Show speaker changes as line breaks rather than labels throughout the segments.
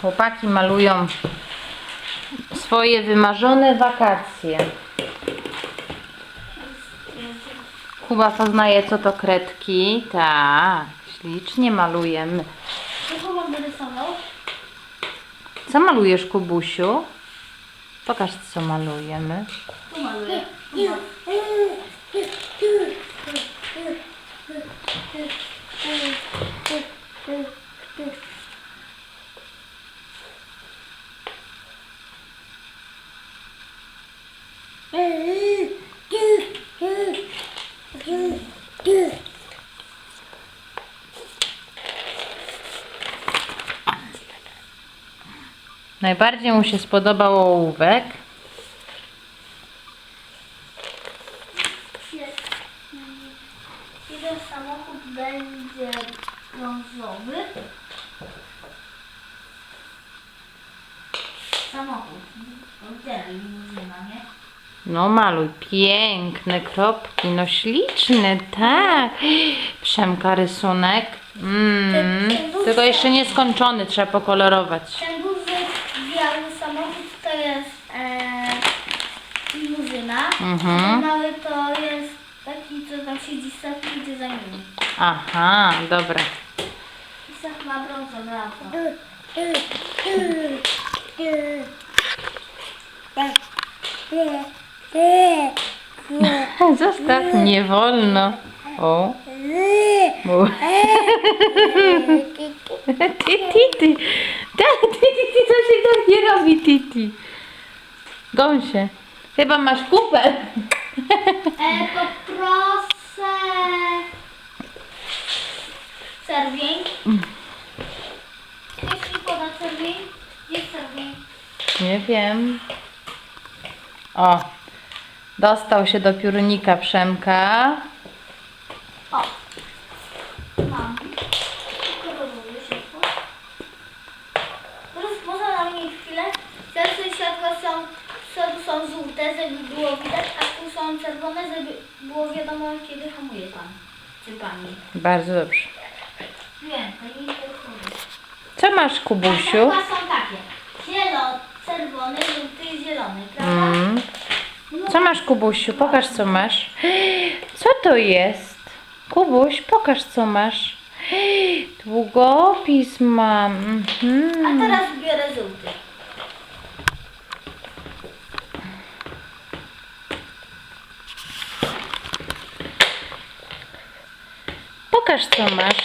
Chłopaki malują swoje wymarzone wakacje. Kuba poznaje, co to kredki. Tak, ślicznie malujemy.
Co
malujesz, Kubusiu? Pokaż, co malujemy.
Tu maluję.
Najbardziej mu się spodobał ołówek.
Jeden samochód będzie brązowy. Samochód. Oddzielaj limuzyna, nie?
No maluj, piękne kropki, no śliczny, tak. Przemka rysunek. Mm, tylko jeszcze nie skończony, trzeba pokolorować.
Ten duży biały samochód to jest e, limuzyna.
Mhm.
Ten mały to jest taki, co tam siedzi w idzie za nim.
Aha, dobra.
Pisach ma brązowe auto.
Zostaw, nie wolno. O. O. Titi, tak, titi, to się tak nie robi, titi. Gąsie. Chyba masz kupę.
E, poproszę. Jeśli poda gdzie jest czerwień?
Nie wiem. O. Dostał się do piórnika Przemka.
O, mam. Teraz można na mnie chwilę. Pierwsze światła są, są, są żółte, żeby było widać, a tu są czerwone, żeby było wiadomo, kiedy hamuje pan. Czy pani.
Bardzo dobrze.
Wiem, to nie interesuje.
Co masz, Kubusiu?
Światła są takie. Zielony, czerwony, żółty i zielony, prawda?
Mm. Co masz, Kubusiu? Pokaż, co masz. Co to jest? Kubuś, pokaż, co masz. Długopis mam.
A
Mhm.
teraz biorę żółty.
Pokaż, co masz.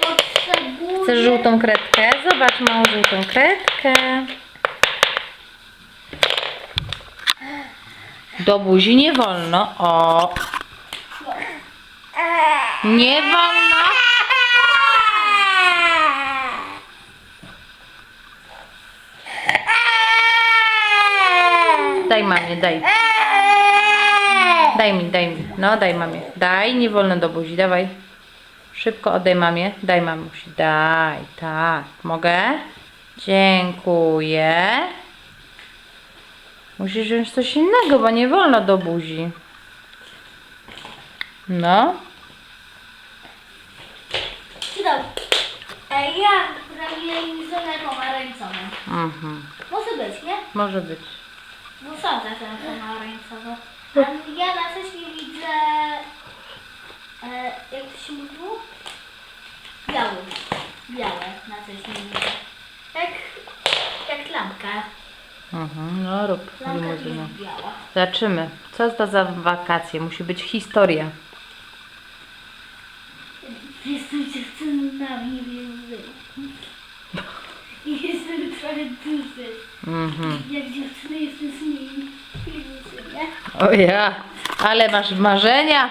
Potrzebuję...
Chcesz żółtą kredkę? Zobacz, małą żółtą kredkę. Do buzi nie wolno. O. Nie wolno. Daj mamie, daj. Daj mi, daj mi. No, daj mamie. Daj, nie wolno do buzi, dawaj. Szybko oddaj mamie. Daj mamusi. Daj, tak. Mogę? Dziękuję. Musisz wziąć coś innego, bo nie wolno do buzi. No.
Dobrze. E, ja robię lizonę pomarańczową.
Mhm.
Może być, nie?
Może być.
Bo są takie pomarańczowe. A ja na coś nie widzę... E, jak to się mówiło? Biały. Białe na coś nie widzę. Jak, jak lampka.
Mhm. No rób
biała.
Zobaczymy. Co to za wakacje? Musi być historia.
Jestem dziewczynami, więc... I jestem trochę duży.
Mhm.
Jak dziewczyny jestem z nimi. Nie?
O ja. Ale masz marzenia.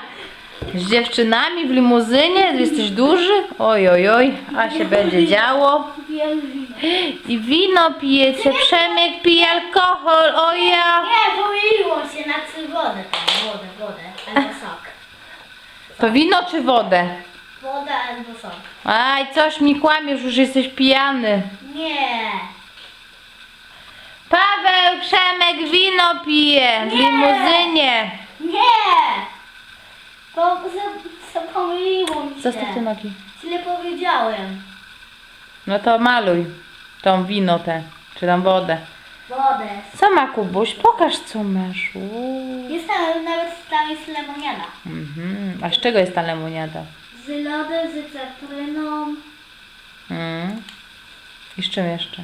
Z dziewczynami w limuzynie? Jesteś duży? Oj, oj, oj. A się będzie działo.
Wino.
I wino pijecie. Przemek pije alkohol. O ja.
Nie, pomyliło się na czy wodę tam, wodę, wodę, albo sok.
To wino czy wodę?
Woda albo sok.
Aj, coś mi kłamiesz, już jesteś pijany.
Nie.
Paweł, Przemek wino pije w
Nie.
limuzynie.
Nie! Bo za- za- pomyliło mi się.
Zostaw te nogi.
Źle powiedziałem.
No to maluj tą wino tę, czy tam wodę.
Wodę.
Co ma Kubuś? Pokaż co masz. Uuu.
Jest tam, nawet tam jest lemoniada.
Mhm. A z czego jest ta lemoniada?
Z lodem, z cytryną
Mm. I z czym jeszcze?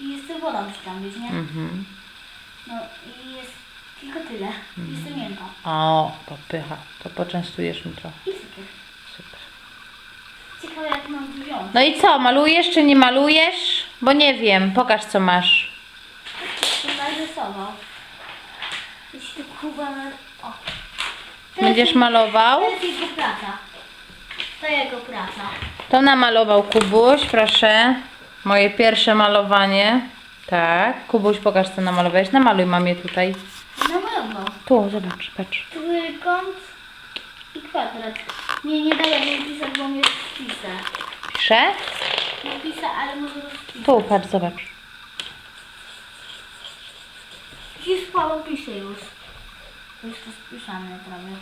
i z wodą czy tam być, nie?
Mhm.
No i jest tylko tyle. I symienka.
O, to pycha. To poczęstujesz mi trochę.
I cukier. Ciekawe jak mam wziąć.
No i co, malujesz czy nie malujesz? Bo nie wiem, pokaż co masz.
To narysował. Jeśli to kuba na... O.
Będziesz
jest,
malował?
To jest jego praca. To jego praca.
To namalował Kubuś, proszę. Moje pierwsze malowanie. Tak. Kubuś, pokaż co namalowałeś. Namaluj mamie tutaj.
Namalował.
Tu, zobacz, patrz.
Trójkąt i kwadrat. Nie, nie daję mi pisać, bo mnie spisę.
Piszę?
Napisę, ale może rozpisać.
Tu, patrz, zobacz.
Dziś słabo piszę już. To jest to spisane prawie.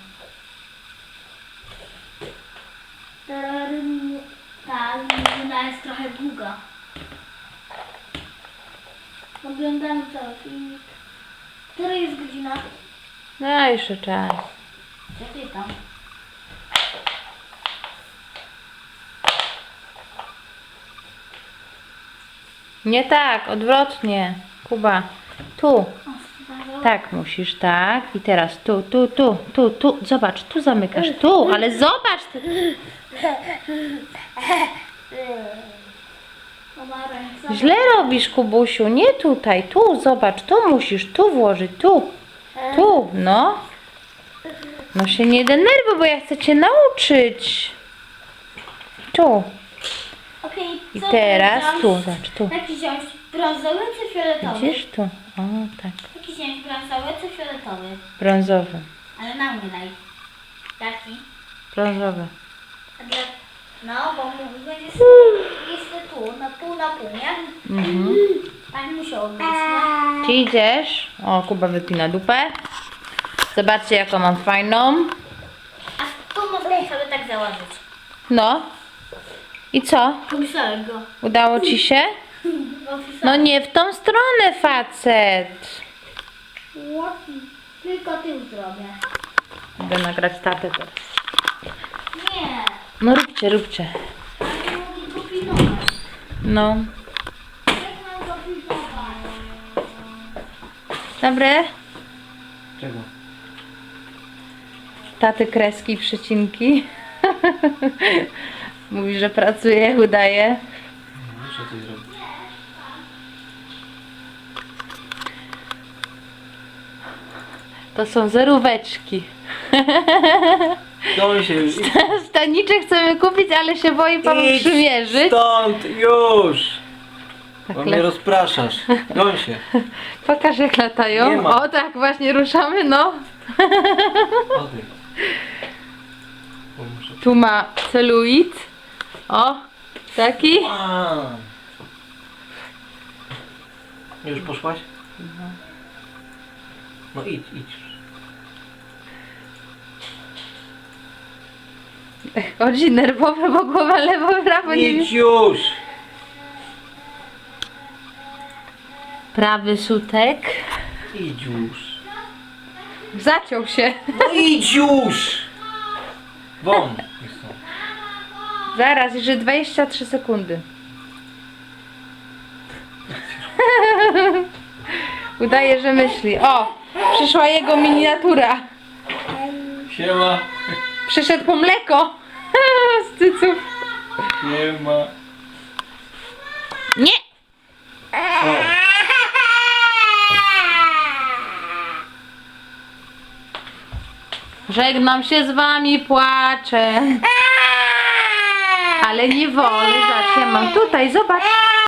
Ta limuzyna jest trochę długa. Oglądamy cały filmik. Która jest godzina?
No, jeszcze czas.
Ja
Nie tak, odwrotnie. Kuba, tu. Tak musisz, tak. I teraz tu, tu, tu, tu, tu. Zobacz, tu zamykasz, tu, ale zobacz. Źle robisz, Kubusiu. Nie tutaj, tu, zobacz, tu musisz, tu włożyć, tu. Tu, no. No się nie denerwuj, bo ja chcę cię nauczyć. Tu.
Okej,
I
co
teraz
wziąć?
tu, zobacz, tu.
Jaki wziąć? Brązowy czy fioletowy?
Widzisz tu? O, tak.
Jaki wziąć? Brązowy czy fioletowy?
Brązowy.
Ale na mnie daj. Taki.
Brązowy.
A dla... No, bo mu- będzie jest tu, na pół na pół, nie?
Mhm.
Tak musiało być, nie?
Gdzie idziesz? O, Kuba wypina dupę. Zobaczcie, jaką mam fajną.
A tu można sobie tak założyć.
No. I co?
Pomyślałem go.
Udało ci się? No nie w tą stronę, facet.
Tylko tył zrobię.
Będę nagrać tatę teraz.
Nie.
No róbcie, róbcie.
Ale nie mogę go pilnować.
No.
Jak mam go pilnować?
Dobre?
Czego?
Taty kreski i przecinki. Mówi, że pracuje, udaje.
Muszę coś zrobić.
To są zeróweczki.
No się już.
Staniczek chcemy kupić, ale się boi pan
Idź
przymierzyć.
Stąd już!
Tak,
Bo
le-
mnie rozpraszasz. Goń się.
Pokaż jak latają.
Nie ma.
O tak, właśnie ruszamy, no.
Odejdź. Bo muszę...
Tu ma celulit. O, taki.
A. Już poszłaś? No idź, idź.
Chodzi nerwowe, bo głowa lewo, prawo nie
Idź już!
Prawy sutek.
Idź już.
Zaciął się.
No idź już! Won!
Zaraz, jeszcze 23 sekundy. Udaje, że myśli. O, przyszła jego miniatura.
Siema!
Przyszedł po mleko. Z cyców.
Siema!
Nie!
O!
Żegnam się z wami, płaczę. Ale nie wolno, zobacz, ja mam tutaj, zobacz.